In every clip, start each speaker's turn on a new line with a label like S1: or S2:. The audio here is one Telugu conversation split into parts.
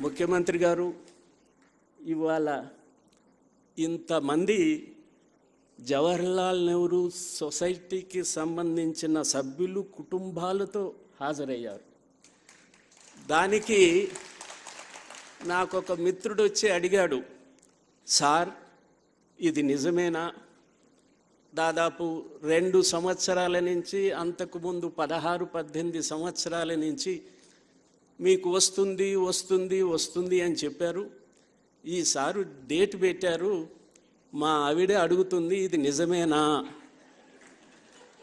S1: ముఖ్యమంత్రి గారు ఇవాళ ఇంతమంది జవహర్లాల్ నెహ్రూ సొసైటీకి సంబంధించిన సభ్యులు కుటుంబాలతో హాజరయ్యారు. దానికి నాకు ఒక మిత్రుడు వచ్చి అడిగాడు సార్ ఇది నిజమేనా? దాదాపు రెండు సంవత్సరాల నుంచి అంతకుముందు పదహారు పద్దెనిమిది సంవత్సరాల నుంచి మీకు వస్తుంది వస్తుంది వస్తుంది అని చెప్పారు. ఈసారి డేట్ పెట్టారు. మా ఆవిడే అడుగుతుంది ఇది నిజమేనా?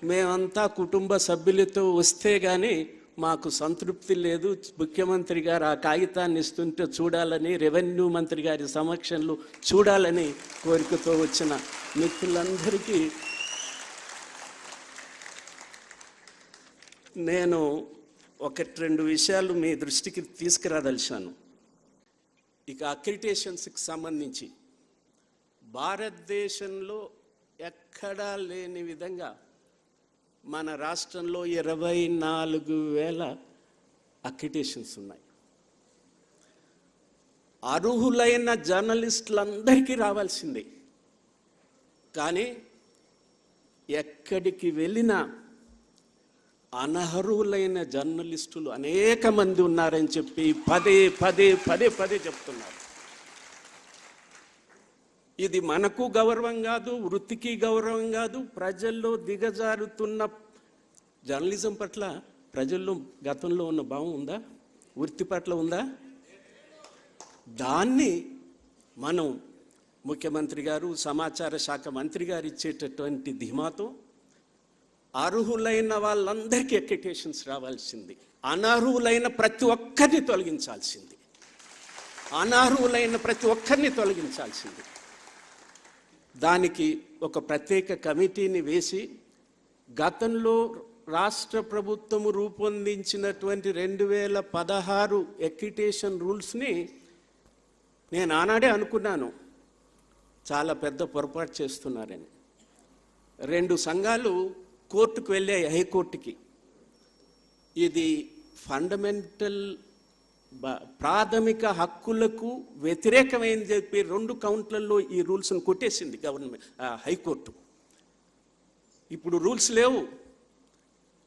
S1: మేమంతా కుటుంబ సభ్యులతో వస్తే కానీ మాకు సంతృప్తి లేదు. ముఖ్యమంత్రి గారు ఆ కాగితాన్ని ఇస్తుంటే చూడాలని రెవెన్యూ మంత్రి గారి సమక్షంలో చూడాలని కోరికతో వచ్చిన మిత్రులందరికీ నేను ఒకటి రెండు విషయాలు మీ దృష్టికి తీసుకురాదలిచాను. ఇక అక్రిటేషన్స్కి సంబంధించి. భారతదేశంలో ఎక్కడా లేని విధంగా మన రాష్ట్రంలో ఇరవై నాలుగు వేల అక్రిటేషన్స్ ఉన్నాయి. అర్హులైన జర్నలిస్టులందరికీ రావాల్సిందే. కానీ ఎక్కడికి వెళ్ళినా అనర్హులైన జర్నలిస్టులు అనేక మంది ఉన్నారని చెప్పి పదే పదే పదే పదే చెప్తున్నారు. ఇది మనకు గౌరవం కాదు వృత్తికి గౌరవం కాదు ప్రజల్లో దిగజారుతున్న జర్నలిజం పట్ల ప్రజల్లో గతంలో ఉన్న భావం ఉందా? వృత్తి పట్ల ఉందా? దాన్ని మనం ముఖ్యమంత్రి గారు సమాచార శాఖ మంత్రి గారు ఇచ్చేటటువంటి ధీమాతో అర్హులైన వాళ్ళందరికీ ఎక్కిటేషన్స్ రావాల్సింది. అనర్హులైన ప్రతి ఒక్కరిని తొలగించాల్సింది. అనర్హులైన ప్రతి ఒక్కరిని తొలగించాల్సింది. దానికి ఒక ప్రత్యేక కమిటీని వేసి గతంలో రాష్ట్ర ప్రభుత్వం రూపొందించినటువంటి రెండు వేల పదహారు ఎక్విటేషన్ రూల్స్ని నేను ఆనాడే అనుకున్నాను. చాలా పెద్ద పొరపాటు చేస్తున్నారని. రెండు సంఘాలు కోర్టుకు వెళ్ళాయి హైకోర్టుకి. ఇది ఫండమెంటల్ బ- ప్రాథమిక హక్కులకు వ్యతిరేకమైంది చెప్పి రెండు కౌంట్లలో ఈ రూల్స్ను కొట్టేసింది గవర్నమెంట్ హైకోర్టు. ఇప్పుడు రూల్స్ లేవు.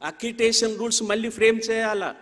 S1: అక్రిటేషన్ రూల్స్ మళ్ళీ ఫ్రేమ్ చేయాలా?